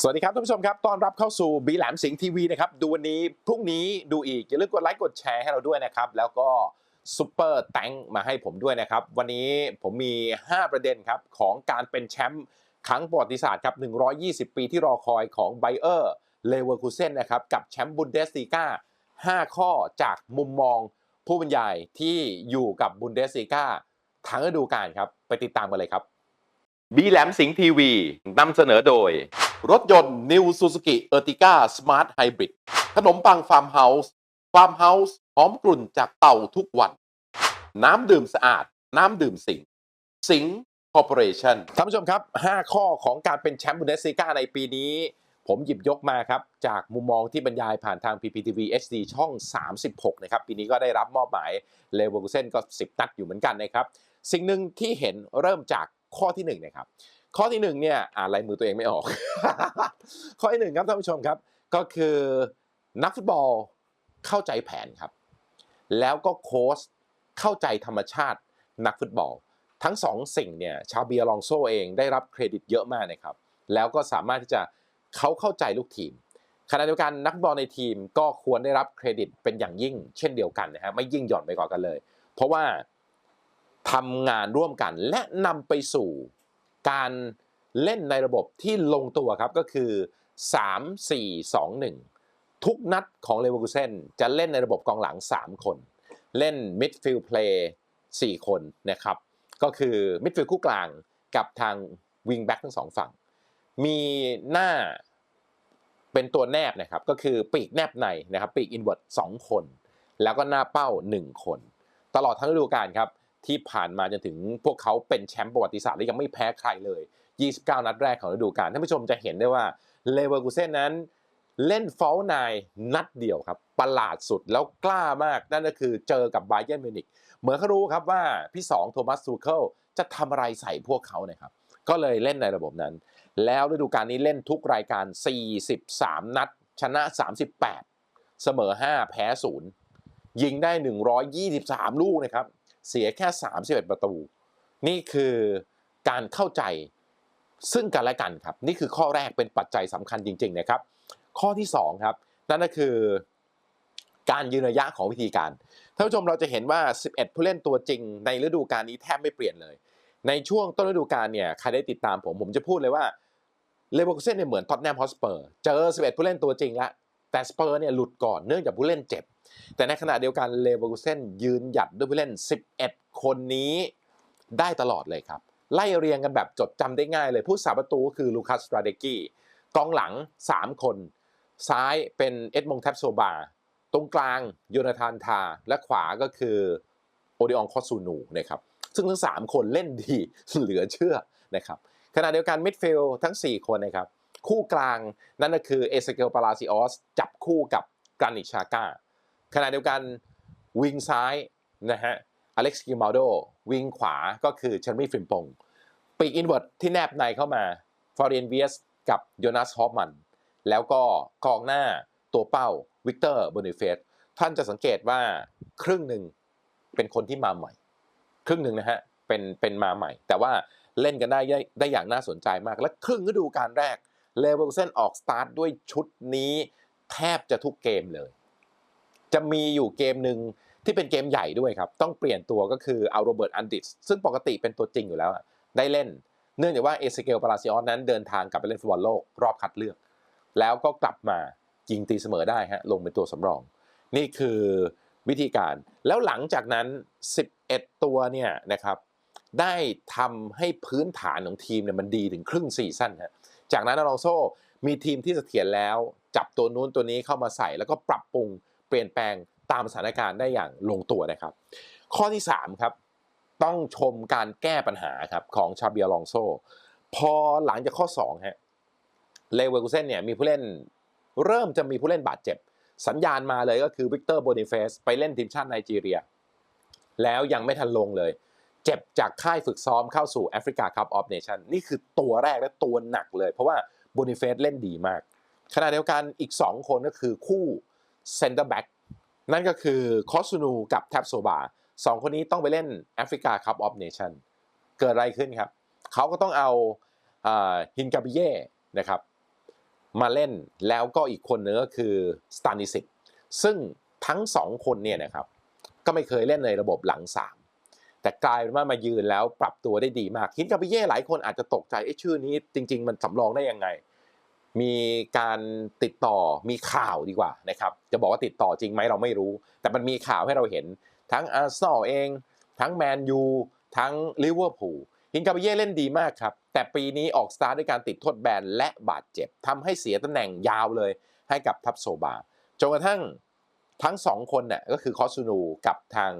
สวัสดีครับท่านผู้ชมครับต้อนรับเข้าสู่บีแหลมสิงห์ทีวีนะครับ ดูวันนี้พรุ่งนี้ดูอีก อย่าลืมกดไลค์กดแชร์ให้เราด้วยนะครับ แล้วก็ซุปเปอร์แตงมาให้ผมด้วยนะครับ วันนี้ผมมี 5 ประเด็นครับ ของการเป็นแชมป์ครั้งประวัติศาสตร์ครับ 120 ปีที่รอคอยของไบเออร์เลเวอร์คูเซนนะครับ กับแชมป์บุนเดสลีกา5 ข้อจากมุมมองผู้บรรยายที่อยู่กับบุนเดสลีกาทั้งฤดูกาลครับไปติดตามกันเลยครับบีแหลมสิงห์ทีวีนำเสนอโดย รถยนต์ New Suzuki Ertiga Smart Hybrid ขนมปังฟาร์มเฮาส์ฟาร์มเฮาส์หอมกลุ่นจากเต่าทุกวัน น้ำดื่มสะอาด น้ำดื่มสิง สิงคอร์ปอเรชั่นท่านผู้ชมครับ 5 ข้อของการเป็นแชมป์บุนเดสซีกาในปีนี้ ผมหยิบยกมาครับ จากมุมมองที่บรรยายผ่านทาง PPTV HD ช่อง 36 นะครับ ปีนี้ก็ได้รับมอบหมายเลเวอร์กูเซนก็ 10 นัดอยู่เหมือนกันนะครับ สิ่งหนึ่งที่เห็นเริ่มจากข้อที่1นะครับ ข้อที่หนึ่งเนี่ยอ่านลายมือตัวเองไม่ออก ข้อที่หนึ่งครับท่านผู้ชมครับ ก็คือนักฟุตบอลเข้าใจแผนครับ แล้วก็โค้ชเข้าใจธรรมชาตินักฟุตบอล ทั้งสองสิ่งเนี่ยชาเบียลองโซเองได้รับเครดิตเยอะมากนะครับ แล้วก็สามารถที่จะเขาเข้าใจลูกทีมขณะเดียวกันนักบอลในทีมก็ควรได้รับเครดิตเป็นอย่างยิ่ง เช่นเดียวกันนะฮะไม่ยิ่งหย่อนไปกว่ากันเลย เพราะว่าทำงานร่วมกันและนำไปสู่ การเล่นในระบบที่ลงตัวครับก็คือ 3 4 2 1 ทุกนัดของเลเวอร์คูเซนจะเล่นในระบบกองหลัง 3 คน เล่นมิดฟิลด์เพลย์4คนนะครับก็คือมิดฟิลด์คู่กลางกับทางวิงแบ็กทั้งสองฝั่ง มีหน้าเป็นตัวแนบนะครับก็คือปีกแนบในนะครับปีกอินเวอร์ตสองคน แล้วก็หน้าเป้า 1 คน ตลอดทั้งฤดูกาลครับ ที่ผ่านมาจนถึงพวกเขาเป็นแชมป์ประวัติศาสตร์และยังไม่แพ้ใครเลย 29 นัดแรกของฤดูกาลท่านผู้ชมจะเห็นได้ว่าเลเวอร์กูเซนนั้นเล่นฟอลนายนัดเดียวครับ ประหลาดสุดแล้วกล้ามากนั่นก็คือเจอกับไบเ e นมิวนิกเหมือนเขารู้ครับว่าพี่สองโทมัสซูเคิลจะทำอะไรใส่พวกเขานะครับ ก็เลยเล่นในระบบนั้น แล้วฤดูกาลนี้เล่นทุกรายการ 43 นัด ชนะ 38 เสมอ 5 แพ้ 0 ยิงได้ 123 ลูกนะครับ เสียแค่ 31 ประตู นี่คือการเข้าใจซึ่งกันและกันครับ นี่คือข้อแรกเป็นปัจจัยสำคัญจริง ๆ นะครับ ข้อที่2ครับนั่นก็คือการยืนระยะของวิธีการท่านผู้ชมเราจะเห็นว่า 11 ผู้เล่นตัวจริง ในฤดูกาลนี้แทบไม่เปลี่ยนเลย ในช่วงต้นฤดูกาลเนี่ยใครได้ติดตามผมผมจะพูดเลยว่าเลเวอร์คูเซ่นเนี่ยเหมือนท็อตแนมฮอสเปอร์เจอ 11 ผู้เล่นตัวจริงแล้วแต่สเปอร์เนี่ยหลุดก่อนเนื่องจากผู้เล่นเจ็บ แต่ในขณะเดียวกันเลเวอร์คูเซนยืนหยัดด้วยผู้เล่น 11 คนนี้ได้ตลอดเลยครับ ไล่เรียงกันแบบจดจำได้ง่ายเลย ผู้สาประตูก็คือลูคัสตราเดกี้กองหลัง 3 คน ซ้ายเป็นเอ็ดมงแทบโซบา ตรงกลางโยนาธานทา และขวาก็คือโอดิอองคอสูนูนะครับซึ่งทั้ง 3 คนเล่นดีเหลือเชื่อนะครับขณะเดียวกันมิดฟิลด์ทั้ง 4 คนนะครับ คู่กลางนั่นก็คือเอเซเกลปาลาซิออสจับคู่กับกรานิชาก้า ขณะเดียวกันวิงซ้ายนะฮะอเล็กซ์กิมาโดวิงขวาก็คือเชนมี่ฟิมปงปีกอินเวอร์ตที่แนบในเข้ามาฟอร์เรนเวียสกับโยนาสฮอฟมันแล้วก็กองหน้าตัวเป้าวิกเตอร์บนิเฟสท่านจะสังเกตว่าครึ่งหนึ่งเป็นคนที่มาใหม่ ครึ่งหนึ่งนะฮะเป็นเป็นมาใหม่ แต่ว่าเล่นกันได้ได้ได้อย่างน่าสนใจมาก และครึ่งฤดูกาลแรกเลเวอร์เซนออกสตาร์ทด้วยชุดนี้แทบจะทุกเกมเลย จะมีอยู่เกมหนึ่งที่เป็นเกมใหญ่ด้วยครับ ต้องเปลี่ยนตัวก็คือเอาโรเบิร์ตอันดิสซึ่งปกติเป็นตัวจริงอยู่แล้ว ได้เล่น เนื่องจากว่าเอเซเกลปาราซิออสนั้นเดินทางกลับไปเล่นฟุตบอลโลกรอบคัดเลือก แล้วก็กลับมายิงตีเสมอได้ฮะลงเป็นตัวสำรอง นี่คือวิธีการแล้วหลังจากนั้น 11 ตัวเนี่ยนะครับได้ทำให้พื้นฐานของทีมเนี่ยมันดีถึงครึ่งซีซั่นฮะจากนั้นอลองโซมีทีมที่เสถียรแล้ว จับตัวนู้นตัวนี้เข้ามาใส่แล้วก็ปรับปรุง เปลี่ยนแปลงตามสถานการณ์ได้อย่างลงตัวนะครับ ข้อที่3ครับต้องชมการแก้ปัญหาครับของชาเบียลองโซ พอหลังจากข้อ2ฮะเลเวอร์กูเซนเนี่ยมีผู้เล่นเริ่มจะมีผู้เล่นบาดเจ็บ สัญญาณมาเลยก็คือวิกเตอร์โบนิเฟสไปเล่นทีมชาติไนจีเรีย แล้วยังไม่ทันลงเลย เจ็บจากค่ายฝึกซ้อมเข้าสู่แอฟริกาคัพออฟเนชั่นนี่คือตัวแรกและตัวหนักเลย เพราะว่าโบนิเฟสเล่นดีมากขณะเดียวกันอีก 2 คนก็คือคู่ เซนเตอร์แบ็กนั่นก็คือคอสซูนูกับแท็บโซบาสองคนนี้ต้องไปเล่นแอฟริกาคัพออฟเนชั่นเกิดอะไรขึ้นครับ เขาก็ต้องเอาฮินกาบิเย่นะครับมาเล่นแล้วก็อีกคนนึงก็คือสตานิสิ c ซึ่งทั้งสองคนเนี่ยนะครับก็ไม่เคยเล่นในระบบหลังสามแต่กลายเป็นว่ามายืนแล้วปรับตัวได้ดีมากฮินกาปิเย่หลายคนอาจจะตกใจไอ้ชื่อนี้จริง ๆ มันสำรองได้ยังไง มีการติดต่อมีข่าวดีกว่านะครับจะบอกว่าติดต่อจริงไหมเราไม่รู้ แต่มันมีข่าวให้เราเห็นทั้งอาร์เซนอลเอง ทั้งแมนยูทั้งลิเวอร์พูลฮินกาปิเย่เล่นดีมากครับ แต่ปีนี้ออกสตาร์ด้วยการติดโทษแบนและบาดเจ็บทำให้เสียตำแหน่งยาวเลยให้กับทัพโซบาจนกระทั่งทั้งสองคนเนี่ยก็คือคอสซูนูกับทาง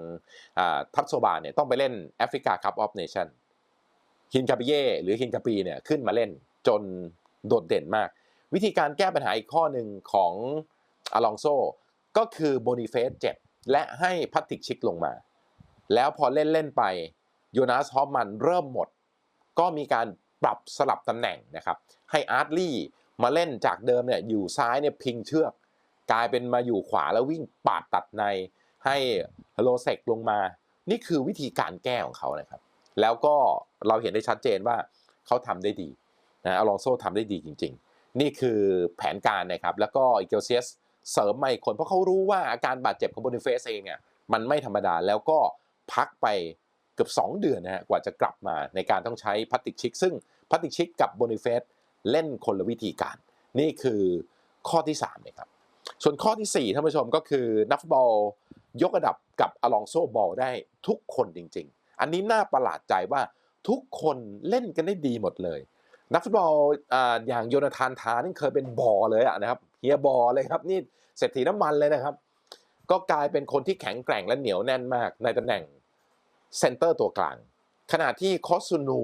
ทัพโซบาเนี่ยต้องไปเล่นแอฟริกาคัพออฟเนชั่นฮินกาปิเย่หรือฮินกาปีเนี่ยขึ้นมาเล่นจนโดดเด่นมาก วิธีการแก้ปัญหาอีกข้อหนึ่งของอลองโซก็คือโบนิเฟสเจ็บ และให้พัตติกชิกลงมา แล้วพอเล่นเล่นไปโยนาสฮอฟมันเริ่มหมด ก็มีการปรับสลับตำแหน่งนะครับให้อาร์ตลี่มาเล่นจากเดิมเนี่ยอยู่ซ้ายเนี่ยพิงเชือก กลายเป็นมาอยู่ขวาแล้ววิ่งปาดตัดในให้โลเซกลงมา นี่คือวิธีการแก้ของเขานะครับ แล้วก็เราเห็นได้ชัดเจนว่าเขาทำได้ดีนะอลองโซทำได้ดีจริง ๆ นี่คือแผนการนะครับ แล้วก็อีเกลเซียสเสริมมาอีกคน เพราะเขารู้ว่าอาการบาดเจ็บของโบนิเฟสเองเนี่ยมันไม่ธรรมดาแล้วก็พักไปเกือบ 2 เดือนนะฮะกว่าจะกลับมาในการต้องใช้พัตติกชิก ซึ่งพัตติกชิกกับโบนิเฟสเล่นคนละวิธีการ นี่คือข้อที่3นะครับส่วนข้อที่4ท่านผู้ชมก็คือนักฟุตบอลยกระดับกับอลองโซบอลได้ทุกคนจริง ๆ อันนี้น่าประหลาดใจว่าทุกคนเล่นกันได้ดีหมดเลย นักฟุตบอลอย่างโยนาธานทานี่เคยเป็นบอเลยอะนะครับเฮียบอเลยครับนี่เศรษฐีน้ำมันเลยนะครับ ก็กลายเป็นคนที่แข็งแกร่งและเหนียวแน่นมากในตำแหน่งเซนเตอร์ตัวกลาง ขณะที่คอสซูนู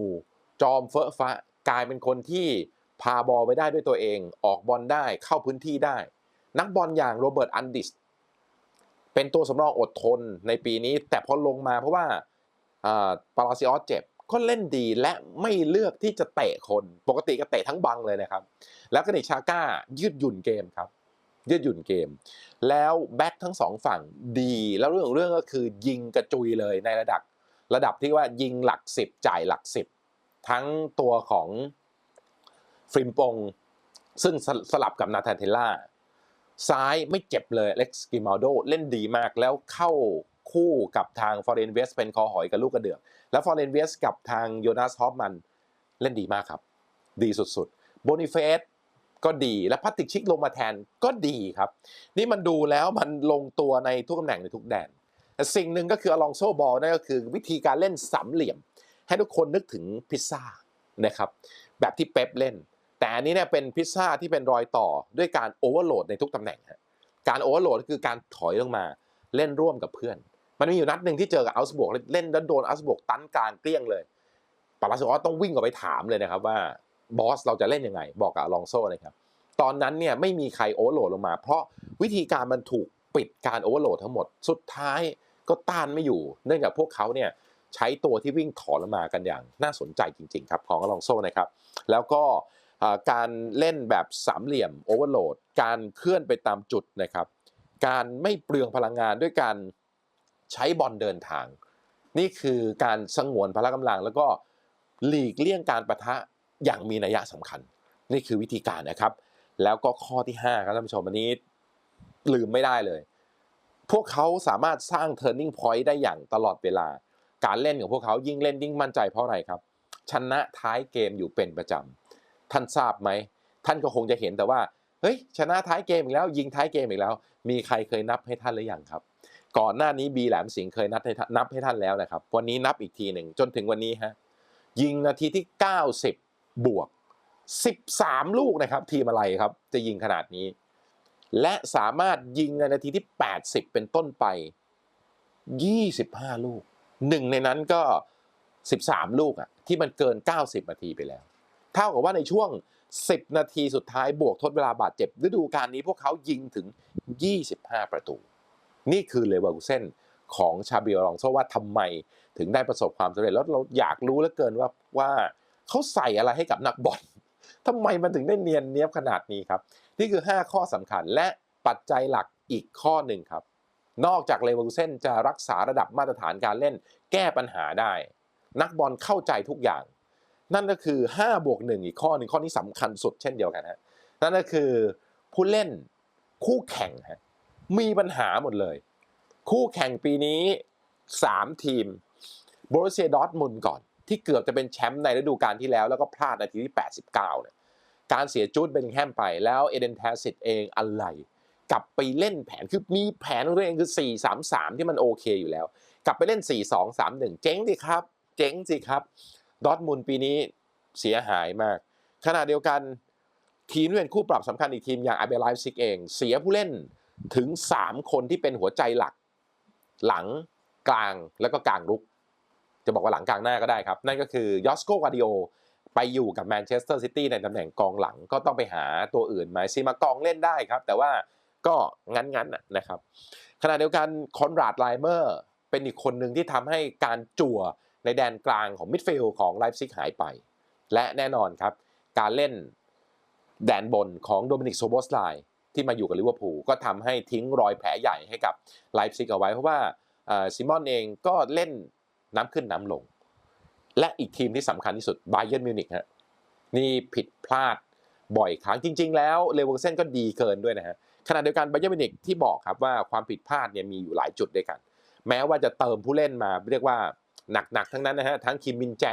จอมเฟอะฟะกลายเป็นคนที่พาบอลไปได้ด้วยตัวเอง ออกบอลได้เข้าพื้นที่ได้ นักบอลอย่างโรเบิร์ตอันดิสเป็นตัวสำรองอดทนในปีนี้ แต่พอลงมาเพราะว่าปาราซิออสเจ็บ ก็เล่นดีและไม่เลือกที่จะเตะคน ปกติก็เตะทั้งบังเลยนะครับ แล้วก็นิชาก้ายืดหยุ่นเกมครับ ยืดหยุ่นเกม แล้วแบ็คทั้งสองฝั่งดี แล้วเรื่องของเรื่องก็คือยิงกระจุยเลยในระดับ ระดับที่ว่ายิงหลักสิบจ่ายหลักสิบทั้งตัวของฟริมปง ซึ่งสสลับกับนาธานเทลล่าซ้ายไม่เจ็บเลยเล็กซ์กิมาโดเล่นดีมากแล้วเข้าคู่กับทางฟอร์เรนเวสเป็นคอหอยกับลูกกระเดือก แล้วฟอร์เรนเวสกับทางโยนาสฮอฟมันเล่นดีมากครับ ดีสุดๆโบนิเฟสก็ดีและพัตติกชิกลงมาแทนก็ดีครับ นี่มันดูแล้วมันลงตัวในทุกตำแหน่งในทุกแดนแต่สิ่งหนึ่งก็คืออลองโซบอลนั่นก็คือวิธีการเล่นสามเหลี่ยม ให้ทุกคนนึกถึงพิซซ่านะครับแบบที่เป๊ปเล่น แต่อันนี้เนี่ยเป็นพิซซ่าที่เป็นรอยต่อด้วยการโอเวอร์โหลดในทุกตำแหน่ง การโอเวอร์โหลดก็คือการถอยลงมาเล่นร่วมกับเพื่อน มันมีอยู่นัดหนึ่งที่เจอกับอัลสบวกเล่นแล้วโดนอัลสบวกตันกลางเกลี้ยงเลยปาราซิออต้องวิ่งออกไปถามเลยนะครับว่าบอสเราจะเล่นยังไง บอกกับอลองโซนะครับตอนนั้นเนี่ยไม่มีใครโอเวอร์โหลดลงมา เพราะวิธีการมันถูกปิดการโอเวอร์โหลดทั้งหมดสุดท้ายก็ต้านไม่อยู่ เนื่องจากพวกเขาเนี่ยใช้ตัวที่วิ่งถอนลงมากันอย่างน่าสนใจจริง ๆ ครับของอลองโซนะครับ แล้วก็การเล่นแบบสามเหลี่ยมโอเวอร์โหลดการเคลื่อนไปตามจุดนะครับ การไม่เปลืองพลังงานด้วยการ ใช้บอลเดินทาง นี่คือการสงวนพละกำลัง แล้วก็หลีกเลี่ยงการประทะอย่างมีนัยสำคัญ นี่คือวิธีการนะครับ แล้วก็ข้อที่5ครับท่านผู้ชมอันนี้ลืมไม่ได้เลย พวกเขาสามารถสร้าง turning point ได้อย่างตลอดเวลา การเล่นของพวกเขายิ่งเล่นยิ่งมั่นใจเพราะอะไรครับ ชนะท้ายเกมอยู่เป็นประจำท่านทราบไหมท่านก็คงจะเห็นแต่ว่าเฮ้ยชนะท้ายเกมอีกแล้ว ยิงท้ายเกมอีกแล้ว มีใครเคยนับให้ท่านหรือยังครับ ก่อนหน้านี้บีแหลมสิงห์เคยนับให้ท่านนับให้ท่านแล้วนะครับ วันนี้นับอีกทีหนึ่งจนถึงวันนี้ฮะยิงนาทีที่ 90 บวก 13 ลูกนะครับทีมอะไรครับ จะยิงขนาดนี้ และสามารถยิงในนาทีที่ 80 เป็นต้นไป 25 ลูกหนึ่งในนั้นก็ 13 ลูกอะที่มันเกิน 90 นาทีไปแล้ว เท่ากับว่าในช่วง 10 นาทีสุดท้ายบวกทดเวลาบาดเจ็บฤดูกาลนี้พวกเขายิงถึง 25 ประตู นี่คือเลเวอร์คูเซนของชาบิอลองโซว่าทำไมถึงได้ประสบความสำเร็จแล้วเราอยากรู้เหลือเกินว่าว่าเขาใส่อะไรให้กับนักบอลทำไมมันถึงได้เนียนเนียบขนาดนี้ครับ นี่คือ 5 ข้อสำคัญและปัจจัยหลักอีกข้อหนึ่งครับ นอกจากเลเวอร์คูเซนจะรักษาระดับมาตรฐานการเล่นแก้ปัญหาได้ นักบอลเข้าใจทุกอย่าง นั่นก็คือ5บวก1อีกข้อหนึ่งข้อนี้สำคัญสุดเช่นเดียวกันฮะนั่นก็คือผู้เล่นคู่แข่งฮะ มีปัญหาหมดเลย คู่แข่งปีนี้ 3 ทีมโบร u เซียดอ t มุนก่อน ที่เกือบจะเป็นแชมป์ในฤดูกาลที่แล้ว แล้วก็พลาดนาทีที่ 89เนี่ยการเสียจูดเบนแฮมไปแล้วเอเดนแทสิตเองอะไร กลับไปเล่นแผนคือมีแผนของตัวเองคือ 4-3-3 ที่มันโอเคอยู่แล้ว กลับไปเล่น 4-2-3-1 เจ๊งดิครับ เจ๊งสิครับดอทมุนปีนี้เสียหายมาก ขณะเดียวกันทีมที่เป็นคู่ปรับสำคัญอีกทีมอย่างอาเบลไลฟ์ซิกเอง เสียผู้เล่น ถึง 3 คนที่เป็นหัวใจหลัก หลังกลางแล้วก็กลางรุก จะบอกว่าหลังกลางหน้าก็ได้ครับ นั่นก็คือยอสโกวาดิโอไปอยู่กับแมนเชสเตอร์ซิตี้ในตำแหน่งกองหลังก็ต้องไปหาตัวอื่นมาซีมากองเล่นได้ครับ แต่ว่าก็งั้นๆนะนะครับ ขณะเดียวกันคอนราดไลเมอร์เป็นอีกคนหนึ่งที่ทำให้การจั่วในแดนกลางของมิดฟิลด์ของไลฟ์ซิกหายไป และแน่นอนครับ การเล่นแดนบนของโดมินิกโซโบสไล ที่มาอยู่กับลิเวอร์พูลก็ทำให้ทิ้งรอยแผลใหญ่ให้กับไลฟ์ซิกเอาไว้ เพราะว่าซิมอนเองก็เล่นน้ำขึ้นน้ำลง และอีกทีมที่สำคัญที่สุดไบเย r n m มิวนิกฮะนี่ผิดพลาดบ่อยครั้งจริง ๆ แล้วเลเวอร์เซนก็ดีเกินด้วยนะฮะขณะเดียวกันไบเย r n m มิวนิกที่บอกครับว่าความผิดพลาดเนี่ยมีอยู่หลายจุดด้วยกัน แม้ว่าจะเติมผู้เล่นมาเรียกว่าหนักๆทั้งนั้นนะฮะทั้งคิมมินแจ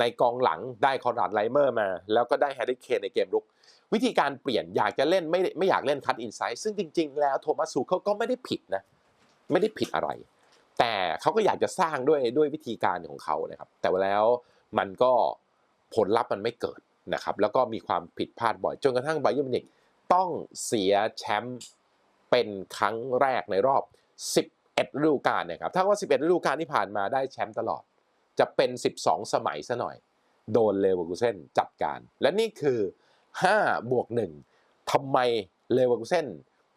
ในกองหลังได้คอนราดไลเมอร์มา แล้วก็ได้แฮร์รี่เคนในเกมรุก วิธีการเปลี่ยนอยากจะเล่นไม่ได้ไม่อยากเล่นคัตอินไซด์ซึ่งจริง ๆ แล้วโทมัสซูเขาก็ไม่ได้ผิดนะ ไม่ได้ผิดอะไร แต่เขาก็อยากจะสร้างด้วยด้วยวิธีการของเขานะครับ แต่แล้วมันก็ผลลัพธ์มันไม่เกิดนะครับ แล้วก็มีความผิดพลาดบ่อยจนกระทั่งไบเยอร์มินิกต้องเสียแชมป์เป็นครั้งแรกในรอบ 11ฤดูกาลนะครับถ้าว่า 11ฤดูกาลที่ผ่านมาได้แชมป์ตลอด จะเป็น 12 สมัยซะหน่อย โดนเลเวอร์คูเซนจัดการ และนี่คือ 5 บวก 1ทำไมเลเวอร์คูเซน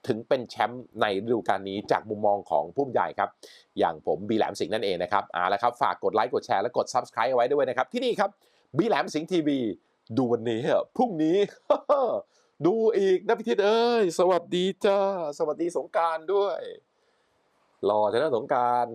ถึงเป็นแชมป์ในฤดูกาลนี้จากมุมมองของผู้บรรยายครับ อย่างผมบีแหลมสิงห์นั่นเองนะครับเอาละครับ ฝากกดไลค์กดแชร์และกด Subscribe เอาไว้ด้วยนะครับ ที่นี่ครับบีแหลมสิงห์ทีวีดูวันนี้พรุ่งนี้ ดูอีกนะพิทิตเอ้ย สวัสดีจ้า สวัสดีสงการด้วย รอเถอะนะสงการ